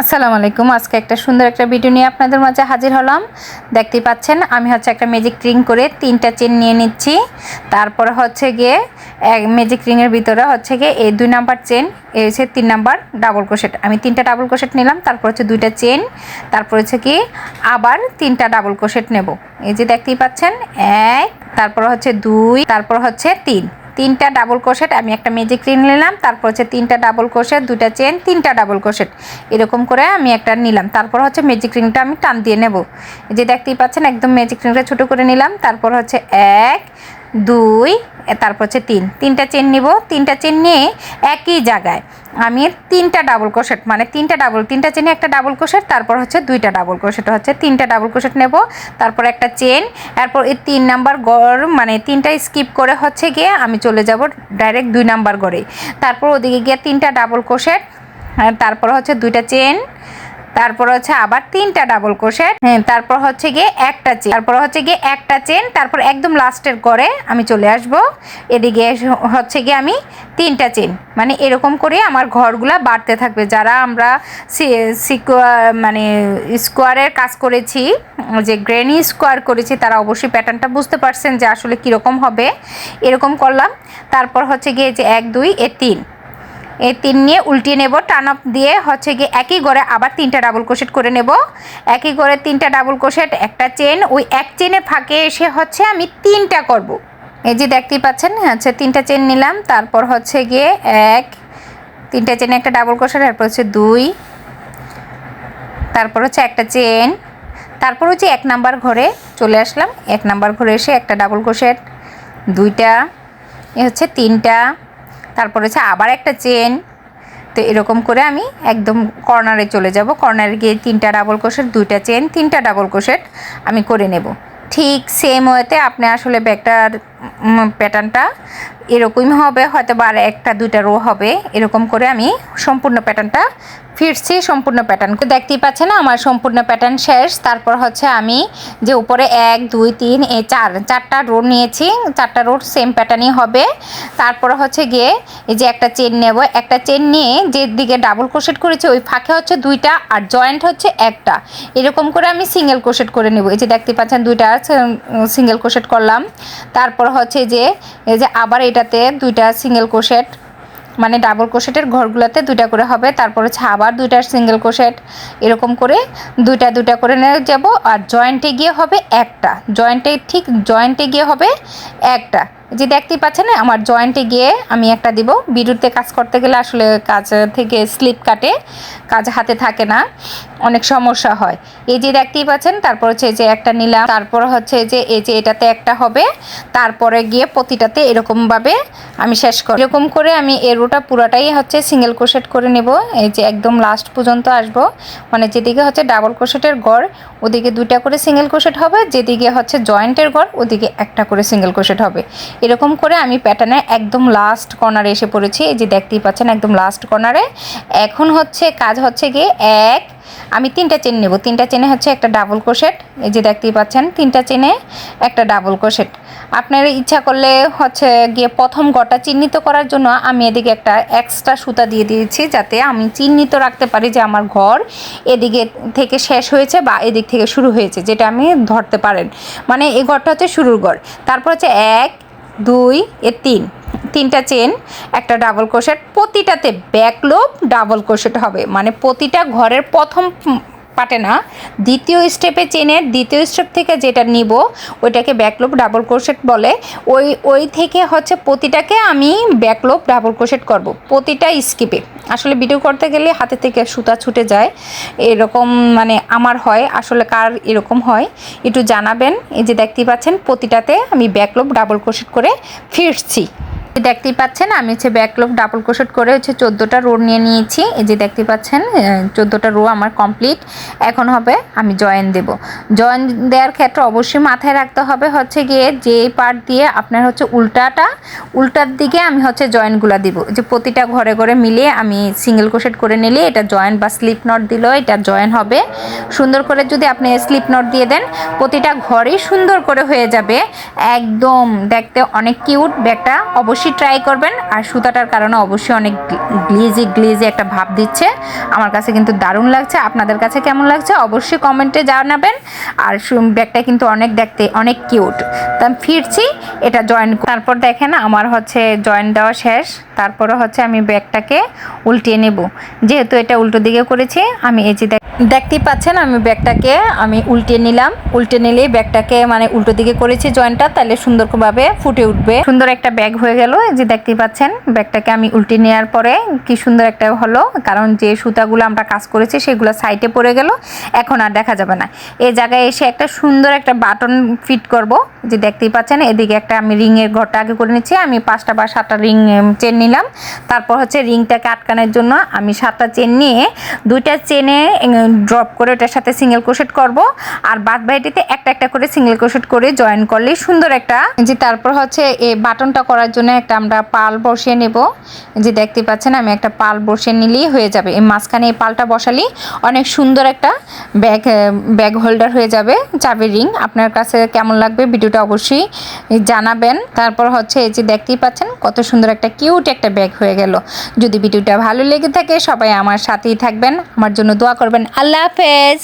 আসসালামু আলাইকুম। আজকে একটা সুন্দর একটা ভিডিও নিয়ে আপনাদের মাঝে হাজির হলাম। দেখতেই পাচ্ছেন, আমি হচ্ছে একটা ম্যাজিক রিং করে তিনটা চেন নিয়ে নিচ্ছি। তারপরে হচ্ছে গিয়ে, এক ম্যাজিক রিংয়ের ভিতরে হচ্ছে গিয়ে এই দুই নাম্বার চেন এই হচ্ছে তিন নাম্বার ডাবল ক্রোশেট আমি তিনটা ডাবল ক্রোশেট নিলাম, তারপর হচ্ছে দুইটা চেন তারপর হচ্ছে কি আবার তিনটা ডাবল ক্রোশেট নেব। এই যে দেখতেই পাচ্ছেন, এক, তারপর হচ্ছে দুই, তারপর হচ্ছে তিন। তিনটা ডাবল ক্রোশেট আমি একটা ম্যাজিক রিং নিলাম, তারপর হচ্ছে তিনটা ডাবল ক্রোশেট দুটা চেন তিনটা ডাবল ক্রোশেট এরকম করে আমি একটা নিলাম। তারপর হচ্ছে ম্যাজিক রিংটা আমি টান দিয়ে নেব। যে দেখতেই পাচ্ছেন, একদম ম্যাজিক রিংটা ছোটো করে নিলাম। তারপর হচ্ছে এক দুই তারপর হচ্ছে তিন। তিনটা চেন নিব। তিনটা চেন নিয়ে একই জায়গায় আমি তিনটা ডাবল ক্রোশেট মানে তিনটা ডাবল তিনটা চেনে একটা ডাবল ক্রোশেট তারপর হচ্ছে দুইটা ডাবল ক্রোশেট হচ্ছে। তিনটা ডাবল ক্রোশেট নেব, তারপর একটা চেন এরপর এই তিন নাম্বার গড় মানে তিনটা স্কিপ করে হচ্ছে গিয়ে আমি চলে যাব ডাইরেক্ট দুই নাম্বার গড়ে তারপর ওদিকে গিয়ে তিনটা ডাবল ক্রোশেট তারপর হচ্ছে দুইটা চেন তারপর হচ্ছে আবার তিনটা ডাবল ক্রোশেট হ্যাঁ তারপর হচ্ছে গিয়ে একটা চেন তারপর হচ্ছে গিয়ে একটা চেন তারপর একদম লাস্টের করে আমি চলে আসব। এদিকে হচ্ছে গিয়ে আমি তিনটা চেন মানে এরকম করে আমার ঘরগুলা বাড়তে থাকবে। যারা আমরা মানে স্কোয়ারের কাজ করেছি, যে গ্রেনি স্কোয়ার করেছি, তারা অবশ্যই প্যাটার্নটা বুঝতে পারছেন যে আসলে কীরকম হবে। এরকম করলাম। তারপর হচ্ছে গিয়ে যে এক, দুই, এ তিন। এই তিন নিয়ে উল্টিয়ে নেব, টান আপ দিয়ে হচ্ছে গিয়ে একই করে আবার তিনটা ডাবল ক্রোশেট করে নেব একই করে তিনটা ডাবল ক্রোশেট একটা চেন ওই এক চেনে ফাঁকে এসে হচ্ছে আমি তিনটা করব। এই যে দেখতেই পাচ্ছেন, হচ্ছে তিনটা চেন নিলাম, তারপর হচ্ছে গিয়ে এক, তিনটা চেনে একটা ডাবল ক্রোশেট তারপর হচ্ছে দুই, তারপর হচ্ছে একটা চেন তারপর হচ্ছে এক নাম্বার ঘরে চলে আসলাম এক নাম্বার ঘরে এসে একটা ডাবল ক্রোশেট দুইটা, এ হচ্ছে তিনটা তারপর হচ্ছে আবার একটা চেন তো এরকম করে আমি একদম কর্নারে চলে যাব। কর্নারে গিয়ে তিনটা ডাবল কোষের দুইটা চেন তিনটা ডাবল কোষের আমি করে নেব। ঠিক সেম ওয়েতে আপনি আসলে ব্যাগটার প্যাটার্নটা এরকমই হবে হয়তো বা আর একটা, দুইটা রো হবে। এরকম করে আমি সম্পূর্ণ প্যাটার্নটা ফিরছি, সম্পূর্ণ প্যাটার্ন দেখতেই পাচ্ছেন, আমার সম্পূর্ণ প্যাটার্ন শেষ। তারপর হচ্ছে আমি যে উপরে এক, দুই, তিন, এ চার, চারটা রো নিয়েছি, চারটা রোড সেম প্যাটার্নই হবে। তারপর হচ্ছে গিয়ে এই যে একটা চেন নেব, একটা চেন নিয়ে যে দিকে ডাবল ক্রোশেট করেছি, ওই ফাঁকে হচ্ছে দুইটা আর জয়েন্ট হচ্ছে একটা। এরকম করে আমি সিঙ্গেল ক্রোশেট করে নেব। এই যে দেখতে পাচ্ছেন, দুইটা সিঙ্গেল ক্রোশেট করলাম। তারপর হচ্ছে যে, এই যে আবার এটাতে দুইটা সিঙ্গেল কোশেট মানে ডাবল কোশেটের ঘরগুলোতে দুইটা করে হবে, তারপর হচ্ছে আবার দুইটা সিঙ্গেল কোশেট এরকম করে দুইটা দুইটা করে নিয়ে যাব, আর জয়েন্টে গিয়ে হবে একটা জয়েন্টে ঠিক জয়েন্টে গিয়ে হবে একটা। যে দেখতেই পাচ্ছেন, আমার জয়েন্টে গিয়ে আমি একটা দিব। বিদ্যুতে কাজ করতে গেলে আসলে কাজ থেকে স্লিপ কাটে, কাজ হাতে থাকে না, অনেক সমস্যা হয়। এই যে দেখতেই পাচ্ছেন, তারপর হচ্ছে যে একটা নিলাম, তারপর হচ্ছে যে এই যে এটাতে একটা হবে, তারপরে গিয়ে প্রতিটাতে এরকমভাবে আমি শেষ করি, এরকম করে আমি এর রোটা পুরোটাই হচ্ছে সিঙ্গেল ক্রোশেট করে নেব। এই যে একদম লাস্ট পর্যন্ত আসব। মানে যেদিকে হচ্ছে ডাবল ক্রোশেটের গড়, ওদিকে দুইটা করে সিঙ্গেল ক্রোশেট হবে, যেদিকে হচ্ছে জয়েন্টের গড়, ওদিকে একটা করে সিঙ্গেল ক্রোশেট হবে। এরকম করে আমি প্যাটার্নে একদম লাস্ট কর্নারে এসে পড়েছি। এই যে দেখতেই পাচ্ছেন, একদম লাস্ট কর্নারে এখন হচ্ছে কাজ হচ্ছে গিয়ে এক, আমি তিনটা চেন নেব। তিনটা চেনে হচ্ছে একটা ডাবল ক্রোশেট এই যে দেখতেই পাচ্ছেন, তিনটা চেনে একটা ডাবল ক্রোশেট আপনার ইচ্ছা করলে হচ্ছে গিয়ে প্রথম গটা চিহ্নিত করার জন্য আমি এদিকে একটা এক্সট্রা সুতা দিয়ে দিয়েছি, যাতে আমি চিহ্নিত রাখতে পারি যে আমার ঘর এদিকে থেকে শেষ হয়েছে বা এদিক থেকে শুরু হয়েছে, যেটা আমি ধরতে পারেন। মানে এই ঘরটা হচ্ছে শুরুর ঘর। তারপর হচ্ছে এক দুই, এ তিন। তিনটা চেন, একটা ডাবল ক্রোশেট প্রতিটাতে ব্যাকলোপ ডাবল ক্রোশেট হবে। মানে প্রতিটা ঘরের প্রথম পাটে না। দ্বিতীয় স্টেপে চেনের দ্বিতীয় স্টেপ থেকে যেটা নিব, ওইটাকে ব্যাকলোপ ডাবল ক্রোশেট বলে। ওই ওই থেকে হচ্ছে প্রতিটাকে আমি ব্যাকলোপ ডাবল ক্রোশেট করব, প্রতিটা স্কিপে আসলে ভিডিও করতে গেলে হাতে থেকে সুতা ছুটে যায়, এরকম মানে আমার হয়, আসলে কার এরকম হয়, একটু জানাবেন। এই যে দেখতেই পাচ্ছেন, প্রতিটাতে আমি ব্যাকলোপ ডাবল ক্রোশেট করে ফিরছি। দেখতেই পাচ্ছেন, আমি হচ্ছে ব্যাকলক ডাবল ক্রোশেট করে হচ্ছে চোদ্দোটা রো নিয়ে নিয়েছি। এই যে দেখতে পাচ্ছেন চোদ্দোটা রো আমার কমপ্লিট এখন হবে আমি জয়েন দেব। জয়েন দেওয়ার ক্ষেত্রে অবশ্যই মাথায় রাখতে হবে হচ্ছে গিয়ে যে পার্ট দিয়ে আপনার হচ্ছে উল্টাটা, উল্টার দিকে আমি হচ্ছে জয়েন্টগুলো দিব। যে প্রতিটা ঘরে ঘরে মিলিয়ে আমি সিঙ্গেল ক্রোশেট করে নিলে এটা জয়েন্ট বা স্লিপ নট দিলেও এটা জয়েন হবে। সুন্দর করে যদি আপনি স্লিপ নট দিয়ে দেন, প্রতিটা ঘরেই সুন্দর করে হয়ে যাবে। একদম দেখতে অনেক কিউট ব্যাগটা। অবশ্যই অবশ্যই ট্রাই করবেন। আর সুতাটার কারণে অবশ্যই অনেক গ্লিজি গ্লিজি একটা ভাব দিচ্ছে। আমার কাছে কিন্তু দারুণ লাগছে। আপনাদের কাছে কেমন লাগছে অবশ্যই কমেন্টে জানাবেন। আর ব্যাগটা কিন্তু অনেক দেখতে, অনেক কিউট তা ফিরছি, এটা জয়েন তারপর দেখেন আমার হচ্ছে জয়েন দেওয়া শেষ। তারপরে হচ্ছে আমি ব্যাগটাকে উল্টিয়ে নেব। যেহেতু এটা উল্টো দিকে করেছি, আমি এই যে দেখ- দেখতেই পাচ্ছেন আমি ব্যাগটাকে আমি উল্টে নিলাম। উল্টে নিলেই ব্যাগটাকে মানে উল্টো দিকে করেছি জয়েন্টটা তাহলে সুন্দরভাবে ফুটে উঠবে। সুন্দর একটা ব্যাগ হয়ে গেল। এই যে দেখতেই পাচ্ছেন, ব্যাগটাকে আমি উল্টে নেওয়ার পরে কি সুন্দর একটা হলো, কারণ যে সুতাগুলো আমরা কাজ করেছি সেগুলো সাইডে পড়ে গেল, এখন আর দেখা যাবে না। এই জায়গায় এসে একটা সুন্দর একটা বাটন ফিট করব, যে দেখতেই পাচ্ছেন, এদিকে একটা আমি রিংয়ের ঘরটা আগে করে নিচ্ছি, আমি পাঁচটা বা সাতটা রিং চেন নিলাম, তারপর হচ্ছে রিংটাকে আটকানোর জন্য আমি সাতটা চেন নিয়ে দুইটা চেনে ড্রপ করে ওটার সাথে সিঙ্গেল ক্রোশেট করব, আর বাদ বাড়িটিতে একটা একটা করে সিঙ্গেল ক্রোশেট করে জয়েন করলে সুন্দর একটা, যে তারপর হচ্ছে এই বাটনটা করার জন্য একটা আমরা পাল বসিয়ে নেব। যে দেখতে পাচ্ছেন, আমি একটা পাল বসিয়ে নিলেই হয়ে যাবে। এই মাঝখানে এই পালটা বসালেই অনেক সুন্দর একটা ব্যাগ ব্যাগ হোল্ডার হয়ে যাবে চাবির রিং আপনার কাছে কেমন লাগবে ভিডিওটা অবশ্যই জানাবেন। তারপর হচ্ছে এই যে দেখতেই পাচ্ছেন, কত সুন্দর একটা কিউট একটা ব্যাগ হয়ে গেল। যদি ভিডিওটা ভালো লেগে থাকে, সবাই আমার সাথেই থাকবেন। আমার জন্য দোয়া করবেন। আল্লাহ হাফেজ।